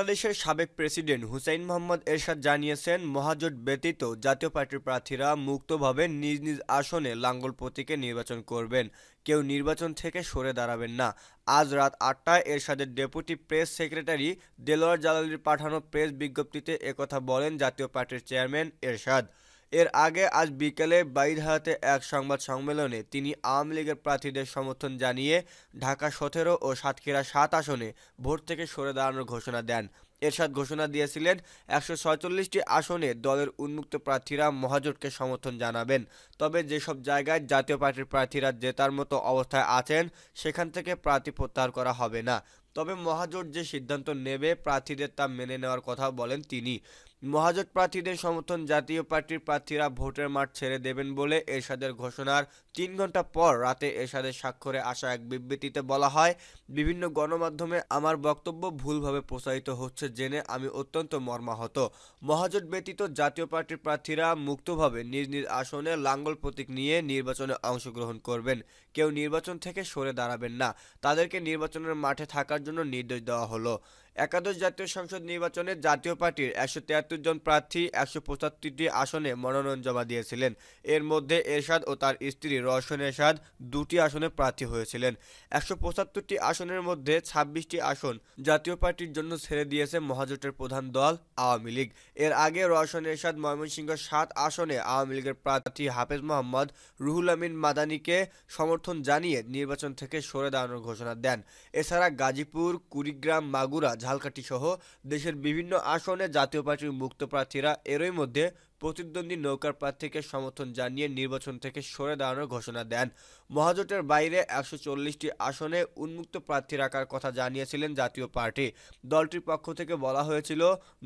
বাংলাদেশের সাবেক প্রেসিডেন্ট হুসাইন মোহাম্মদ এরশাদ জানিয়েছেন, মহাজোট ব্যতীত জাতীয় পার্টির প্রার্থীরা মুক্তভাবে নিজ নিজ আসনে লাঙ্গল প্রতীকে নির্বাচন করবেন। কেউ নির্বাচন থেকে সরে দাঁড়াবেন না। আজ রাত আটটায় এরশাদের ডেপুটি প্রেস সেক্রেটারি দেলোয়ার জালালির পাঠানো প্রেস বিজ্ঞপ্তিতে একথা বলেন জাতীয় পার্টির চেয়ারম্যান এরশাদ। এর আগে আজ বিকেলে বাইরহাতে এক সংবাদ সম্মেলনে তিনি আওয়ামী লীগের প্রার্থীদের সমর্থন জানিয়ে ঢাকা সতেরো ও সাতক্ষীরা সাত আসনে ভোট থেকে সরে দাঁড়ানোর ঘোষণা দেন। এরশাদ ঘোষণা দিয়েছিলেন, একশো ছয়চল্লিশটি আসনে দলের উন্মুক্ত প্রার্থীরা মহাজোটকে সমর্থন জানাবেন। তবে যেসব জায়গায় জাতীয় পার্টির প্রার্থীরা জেতার মতো অবস্থায় আছেন, সেখান থেকে প্রার্থী প্রত্যাহার করা হবে না। তবে মহাজোট যে সিদ্ধান্ত নেবে, প্রার্থীদের তা মেনে নেওয়ার কথা বলেন তিনি। মহাজোট প্রার্থীদের সমর্থন জাতীয় পার্টির প্রার্থীরা ভোটের মাঠ ছেড়ে দেবেন বলে এরশাদের ঘোষণার তিন ঘণ্টা পর রাতে এরশাদের স্বাক্ষরে আসা এক বিবৃতিতে বলা হয়, বিভিন্ন গণমাধ্যমে আমার বক্তব্য ভুলভাবে প্রচারিত হচ্ছে জেনে আমি অত্যন্ত মর্মাহত। মহাজোট ব্যতীত জাতীয় পার্টির প্রার্থীরা মুক্তভাবে নিজ নিজ আসনে লাঙ্গল প্রতীক নিয়ে নির্বাচনে অংশগ্রহণ করবেন। কেউ নির্বাচন থেকে সরে দাঁড়াবেন না। তাদেরকে নির্বাচনের মাঠে থাকার জন্য নির্দেশ দেওয়া হলো। একাদশ জাতীয় সংসদ নির্বাচনে জাতীয় পার্টির একশো তিয়াত্তর জন প্রার্থী একশো পঁচাত্তরটি আসনে মনোনয়ন জমা দিয়েছিলেন। এর মধ্যে এরশাদ ও তার স্ত্রী রওশন এরশাদ দুটি আসনে প্রার্থী হয়েছিলেন। একশো পঁচাত্তরটি আসনের মধ্যে ছাব্বিশটি আসন জাতীয় পার্টির জন্য ছেড়ে দিয়েছে মহাজোটের প্রধান দল আওয়ামী লীগ। এর আগে রওশন এরশাদ ময়মনসিংহ সাত আসনে আওয়ামী লীগের প্রার্থী হাফেজ মোহাম্মদ রুহুল আমিন মাদানিকে সমর্থন জানিয়ে নির্বাচন থেকে সরে দাঁড়ানোর ঘোষণা দেন। এছাড়া গাজীপুর, কুড়িগ্রাম, মাগুরা ঝালকাঠি সহ দেশের বিভিন্ন আসনে জাতীয় পার্টির মুক্ত প্রার্থীরা এরই মধ্যে প্রতিদ্বন্দ্বী নৌকার প্রার্থীকে সমর্থন জানিয়ে নির্বাচন থেকে সরে দাঁড়ানোর ঘোষণা দেন। মহাজোটের বাইরে একশো চল্লিশটি আসনে উন্মুক্ত প্রার্থী রাখার কথা জানিয়েছিলেন জাতীয় পার্টি। দলটির পক্ষ থেকে বলা হয়েছিল,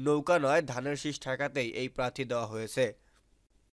নৌকা নয়, ধানের শীষ ঠেকাতেই এই প্রার্থী দেওয়া হয়েছে।